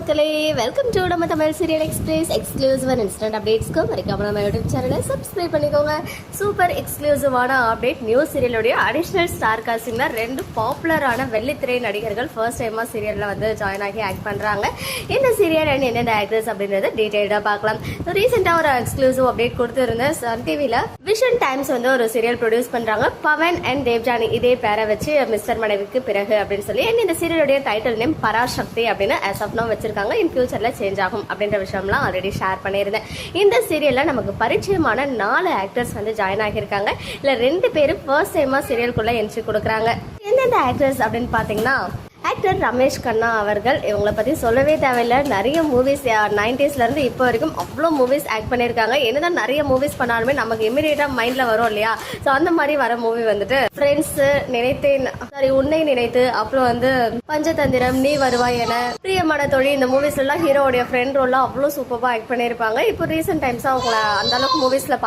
மக்களே welcome to நம்ம Tamil serial express exclusive and instant அப்டேட்ஸ்க்கு மறக்காம நம்ம யூடியூப் சேனலை சப்ஸ்கிரைப் பண்ணிக்கோங்க. சூப்பர் எக்ஸ்க்ளூசிவான அப்டேட் நியூ சீரியலுடைய அடிஷ்னல் ஸ்டார் காஸ்டிங்ல ரெண்டு பாப்புலரான வெள்ளித்திரை நடிகர்கள் ஃபர்ஸ்ட் டைமாக சீரியலில் வந்து ஜாயின் ஆகி ஆக்ட் பண்ணுறாங்க இந்த சீரியல் அண்ட் என்னென்ன ஆக்டர்ஸ் அப்படின்றத டீட்டெயிலாக பார்க்கலாம். ரீசெண்டாக ஒரு எக்ஸ்க்ளூசிவ் அப்டேட் கொடுத்துருந்தேன். சன் டிவியில் விஷன் டைம்ஸ் வந்து ஒரு சீரியல் ப்ரொடியூஸ் பண்ணுறாங்க பவன் அண்ட் தேவ்ஜானி இதே பேரை வச்சு மிஸ்டர் மனைவிக்கு பிறகு அப்படின்னு சொல்லி அண்ட் இந்த சீரியலுடைய டைட்டில் நேம் பராசக்தி அப்படின்னு ஆஸ் ஆஃப் நோ வச்சு வச்சிருக்காங்க. இன் ஃபியூச்சர்ல சேஞ்ச் ஆகும் அப்படின்ற விஷயம்லாம் ஆல்ரெடி ஷேர் பண்ணியிருந்தேன். இந்த சீரியல்ல நமக்கு பரிச்சயமான நாலு ஆக்டர்ஸ் வந்து ஜாயின் ஆகியிருக்காங்க. இல்ல ரெண்டு பேரும் ஃபர்ஸ்ட் டைமா சீரியலுக்குள்ள என்ட்ரி கொடுக்குறாங்க. எந்தெந்த ஆக்டர்ஸ் அப்படின்னு பாத்தீங்கன்னா ஆக்டர் ரமேஷ் கண்ணா அவர்கள் இவங்களை பற்றி சொல்லவே தேவையில்லை. நிறைய மூவிஸ் நைன்டிஸ்லேருந்து இப்போ வரைக்கும் அவ்வளோ மூவிஸ் ஆக்ட் பண்ணியிருக்காங்க. என்னதான் நிறைய மூவிஸ் பண்ணாலுமே நமக்கு இமீடியட்டாக மைண்டில் வரும் இல்லையா? ஸோ அந்த மாதிரி வர மூவி வந்துட்டு ஃப்ரெண்ட்ஸு நினைத்தேன் சாரி உன்னை நினைத்து அப்புறம் வந்து பஞ்சதந்திரம் நீ வருவாய் என பிரியமான தொழில் இந்த மூவிஸ் எல்லாம் ஹீரோடைய ஃப்ரெண்ட் ரோல்லாம் அவ்வளோ சூப்பராக ஆக்ட் பண்ணியிருப்பாங்க. இப்போ ரீசெண்ட் டைம்ஸ் அவங்கள அந்த அளவுக்கு மூவிஸ்ல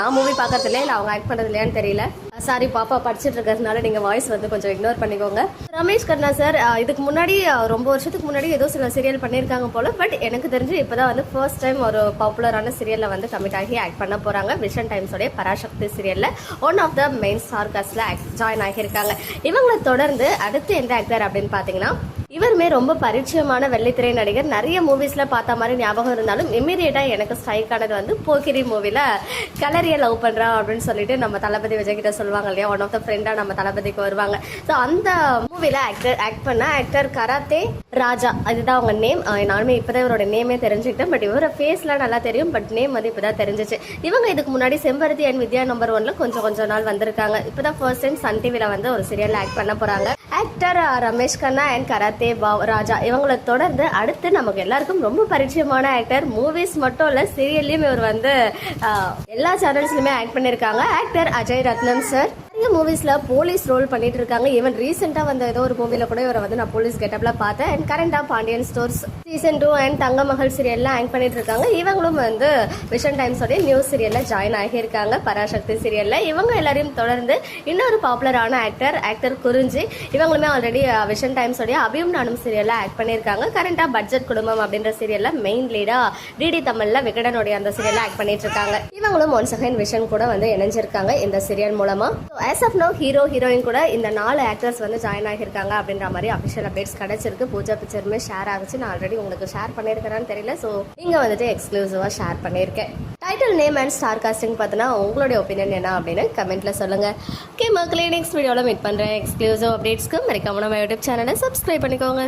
நான் மூவி பார்க்கறதில்ல இல்லை அவங்க ஆக்ட் பண்ணுறது இல்லையான்னு தெரியல. சாரி பாப்பா படிச்சுட்டு இருக்கிறதுனால நீங்க வாய்ஸ் வந்து கொஞ்சம் இக்னோர் பண்ணிக்கோங்க. ரமேஷ் கண்ணா சார் இதுக்கு முன்னாடி ரொம்ப வருஷத்துக்கு முன்னாடி ஏதோ சில சீரியல் பண்ணியிருக்காங்க போல பட் எனக்கு தெரிஞ்சு இப்பதான் வந்து ஃபர்ஸ்ட் டைம் ஒரு பாப்புலரான சீரியல்ல வந்து கமிட் ஆகி ஆக்ட் பண்ண போறாங்க. விஷன் டைம்ஸோடைய பராசக்தி சீரியல்ல one of the main star காஸ்ட்ல join ஆகியிருக்காங்க. இவங்களை தொடர்ந்து அடுத்து எந்த ஆக்டர் அப்படின்னு பாத்தீங்கன்னா இவருமே ரொம்ப பரிச்சயமான வெள்ளித்திரை நடிகர். நிறைய மூவிஸ்ல பார்த்த மாதிரி ஞாபகம் இருந்தாலும் இமீடியட்டா எனக்கு ஸ்ட்ரைக் ஆனது வந்து போக்கிரி மூவில கலரிய லவ் பண்றான் அப்படின்னு சொல்லிட்டு நம்ம தளபதி விஜய் கிட்ட சொல்லுவாங்க இல்லையா? ஒன் ஆஃப் த ஃப்ரெண்டா நம்ம தளபதிக்கு வருவாங்க. ஸோ அந்த மூவில ஆக்டர் ஆக்ட் பண்ண ஆக்டர் கராத்தே ராஜா. அதுதான் அவங்க நேம் நானுமே இப்பதான் இவரோட நேமே தெரிஞ்சுக்கிட்டேன். பட் இவரோட ஃபேஸ்லாம் நல்லா தெரியும். பட் நேம் வந்து இப்பதான் தெரிஞ்சிச்சு. இவங்க இதுக்கு முன்னாடி செம்பருத்தி அண்ட் வித்யா நம்பர் ஒன்ல கொஞ்சம் கொஞ்சம் நாள் வந்திருக்காங்க. இப்பதான் ஃபர்ஸ்ட் டைம் சன் டிவில வந்து ஒரு சீரியல் ஆக்ட் பண்ண போறாங்க. Actor Ramesh Kanna and karate pav Raja. இவங்களை தொடர்ந்து அடுத்து நமக்கு எல்லாருக்கும் ரொம்ப பரிச்சயமான ஆக்டர் மூவிஸ் மட்டும் இல்லை சீரியல்லையும் இவர் வந்து எல்லா சேனல்ஸ்லையுமே ஆக்ட் பண்ணியிருக்காங்க ஆக்டர் அஜய் ரத்னம் சார் இந்த மூவிஸ்ல போலீஸ் ரோல் பண்ணிட்டு இருக்காங்க. ஈவன் ரீசெண்டாக வந்த ஏதோ ஒரு மூவியில் கூட இவரை வந்து நான் போலீஸ் கெட்டப்பில் பார்த்தேன். And கரண்டாக Pandian stores season two and Thanga Magal சீரியல்லாம் act பண்ணிட்டு இருக்காங்க. இவங்களும் வந்து விஷன் டைம்ஸோடைய நியூஸ் சீரியலில் ஜாயின் ஆகியிருக்காங்க. பராசக்தி சீரியலில் இவங்க எல்லாரையும் தொடர்ந்து இன்னொரு பாப்புலரான ஆக்டர் ஆக்டர் குறிஞ்சி இவங்களுமே ஆல்ரெடி விஷன் டைம்ஸோடைய அபியும் நானும் சீரியலில் ஆக்ட் பண்ணியிருக்காங்க. கரண்டாக பட்ஜெட் குடும்பம் அப்படின்ற சீரியலில் மெயின் லீடாக டிடி தமிழில் விகடனுடைய அந்த சீரியலில் ஆக்ட் பண்ணிட்டு இருக்காங்க. இவங்களும் ஒன்ஸ் அகைன் விஷன் கூட வந்து இணைஞ்சிருக்காங்க இந்த சீரியல் மூலமாக as of now hero heroine கூட இந்த நாலு ஆக்டர்ஸ் வந்து ஜாயின் ஆகியிருக்காங்க அப்படின்ற மாதிரி அஃபிஷியல் அப்டேட்ஸ் கிடைச்சிருக்கு. பூஜா பிக்சருமே ஷேர் ஆகுச்சு. நான் ஆல்ரெடி உங்களுக்கு ஷேர் பண்ணியிருக்கிறேன்னு தெரியல. ஸோ நீங்கள் வந்துட்டு எக்ஸ்க்ளூசிவாக ஷேர் பண்ணியிருக்கேன். Title name and star casting பார்த்தீங்கன்னா உங்களுடைய ஒப்பீனியன் என்ன அப்படின்னு கமெண்ட்ல சொல்லுங்க. ஓகே மக்களே நெக்ஸ்ட் வீடியோவில் மீட் பண்ணுறேன் எக்ஸ்க்ளூசிவ் அப்டேட்ஸ்க்கு மறக்காம நம்ம யூடியூப் சேனலை சப்ஸ்கிரைப் பண்ணிக்கோங்க.